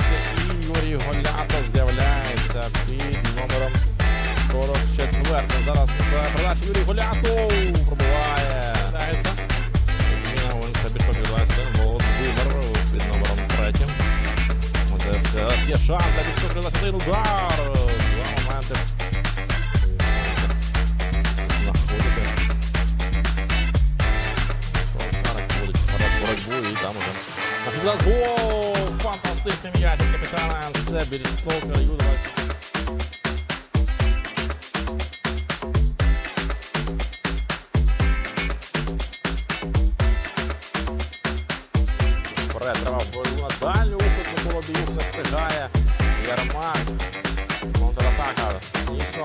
відбувається. І Голята з'являється під номером 44. Зараз е, передача Юрій Голятов пробуває. Зміна Оленса Бішок відбувається. Володимир під номером 3. Ось зараз є шанс для відбувається один удар. Два моменти. Знаходити. Зараз будуть вперед боротьбу і там уже. Зараз гол! Фантастичний м'яч від капітана Себіль Сокер Юдовець. Вперед треба на дальню уход, Микола Біюк не встигає. Ярмак. Контратака. І що?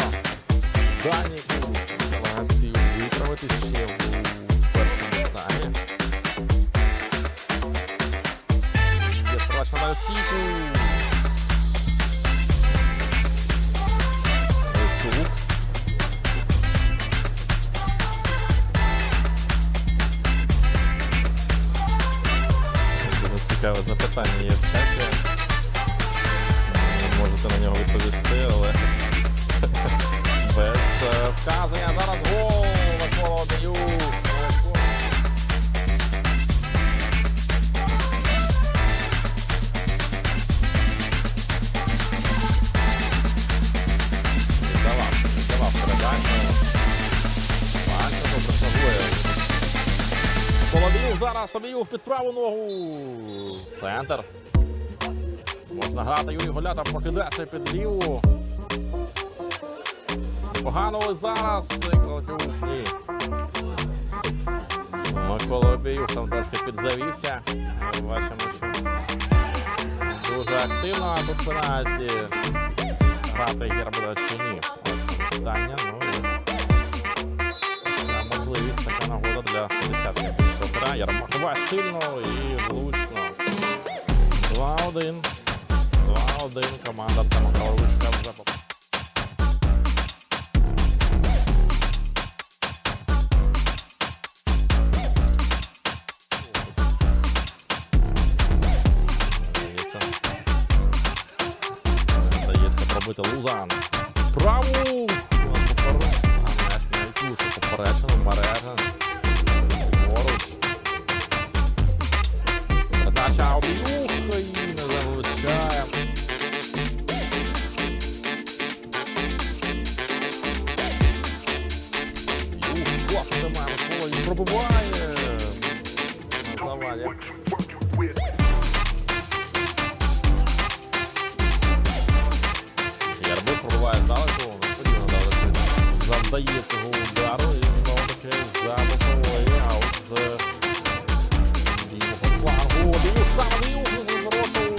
Дальній клуб. Намагається виправити ще у першому таймі. Дуже цікаве запитання є в чаті. Можете на нього відповісти, але без е, вказання. Зараз Зараз Обіюв під праву ногу. Центр. Можна грати Юрій Голята покидається під ліву. Погано але зараз. Ні. Микола Обіюх там трошки підзавівся. Бачимо, що дуже активно тут пенальті. Грати гір чи ні. Питання. Ну, для 50-х. Добре, Ярмак буває сильно і влучно. 2-1. 2-1 команда Артема вже поп- Здається, Здається, пробити Лузан. Праву! Попереджено. Попереджено, мережа. Поруч. Передача і не залучає. Юх, класно тримає Микола і пробиває. На завалі. Завдає цього за бокової аут з лівого флангу. Саме Біюк з вороту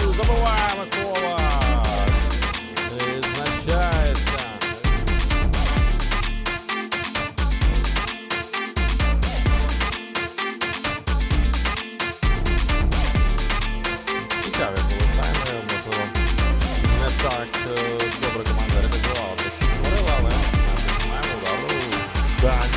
не так е, добре команда реалізувала але ми маємо удару Дані.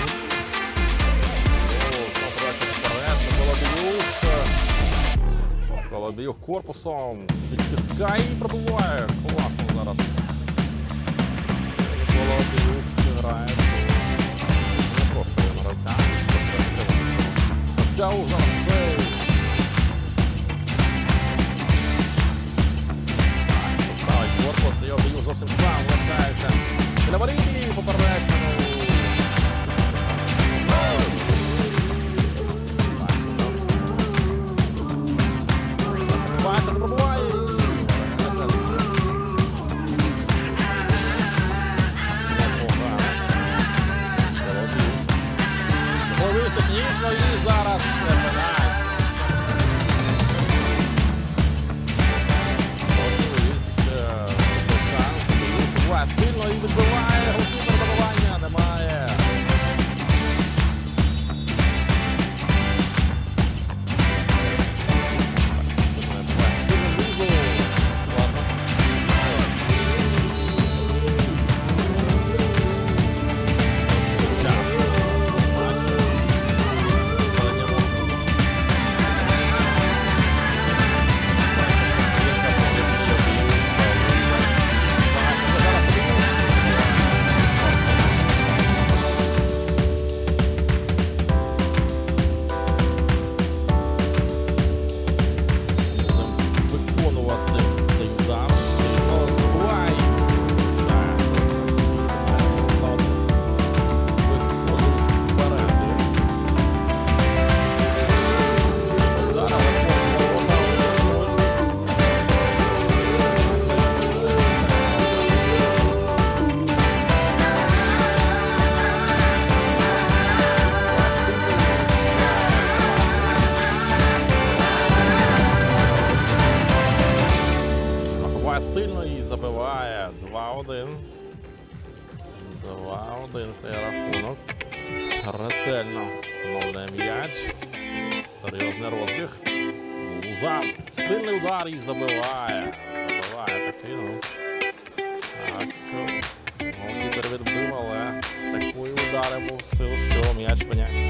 Колобіюк корпусом відтискає і пробиває. Класно зараз. Грає. Не просто він гравця. Взяв зараз 2-1. 2-1 стає рахунок. Ретельно встановлює м'яч. Серйозний розбіг. Луза. Сильний удар і забиває. Забиває такий, ну. Так. Голкіпер відбив, але такої удари був сил, що м'яч пеняк